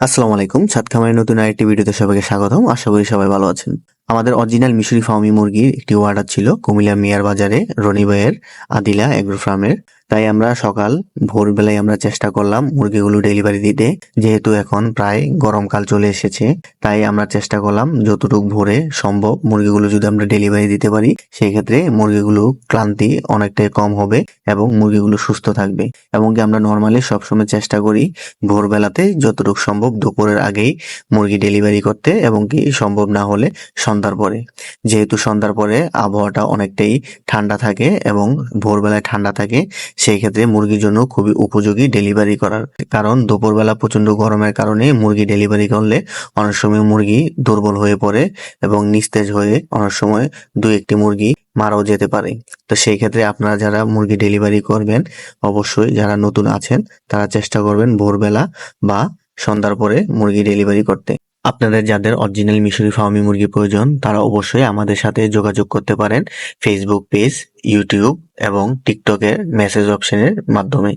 আসসালামু আলাইকুম ছাদ খামারের নতুন আরেকটি ভিডিওতে সবাইকে স্বাগতম। আশা করি সবাই ভালো আছেন। আমাদের অরিজিনাল মিশরি ফার্মি মুরগির একটি অর্ডার ছিল কুমিল্লা মিয়ার বাজারে রনি ভাইয়ের, আদিলা এগ্রো ফার্মের তাই আমরা সকাল, ভোরবেলায় আমরা চেষ্টা করলাম মুরগিগুলো ডেলিভারি দিতে। যেহেতু এখন প্রায় গরমকাল চলে এসেছে, তাই আমরা চেষ্টা করলাম যতটুকু ভোরে সম্ভব মুরগিগুলো যদি আমরা ডেলিভারি দিতে পারি সেই ক্ষেত্রে মুরগিগুলো ক্লান্তি অনেকটাই কম হবে এবং মুরগিগুলো সুস্থ থাকবে। এবং কি আমরা নর্মালি সবসময় চেষ্টা করি ভোরবেলাতে যতটুকু সম্ভব দুপুরের আগেই মুরগি ডেলিভারি করতে এবং কি সম্ভব না হলে সন্ধ্যার পরে। যেহেতু সন্ধ্যার পরে আবহাওয়াটা অনেকটাই ঠান্ডা থাকে এবং ভোরবেলায় ঠান্ডা থাকে সেই ক্ষেত্রে মুরগির জন্য খুবই উপযোগী ডেলিভারি করার কারণ দুপুরবেলা প্রচণ্ড গরমের কারণে মুরগি ডেলিভারি করলে অনেক সময় মুরগি দুর্বল হয়ে পড়ে এবং নিস্তেজ হয়ে অনেক সময় দুই একটি মুরগি মারাও যেতে পারে। তো সেই ক্ষেত্রে আপনারা যারা মুরগি ডেলিভারি করবেন, অবশ্যই যারা নতুন আছেন, তারা চেষ্টা করবেন ভোরবেলা বা সন্ধ্যার পরে মুরগি ডেলিভারি করতে। আপনাদের যাদের অরিজিনাল মিশরি ফার্মি মুরগি প্রয়োজন, তারা অবশ্যই আমাদের সাথে যোগাযোগ করতে পারেন ফেসবুক পেজ ইউটিউব এবং টিকটকের মেসেজ অপশনের মাধ্যমে।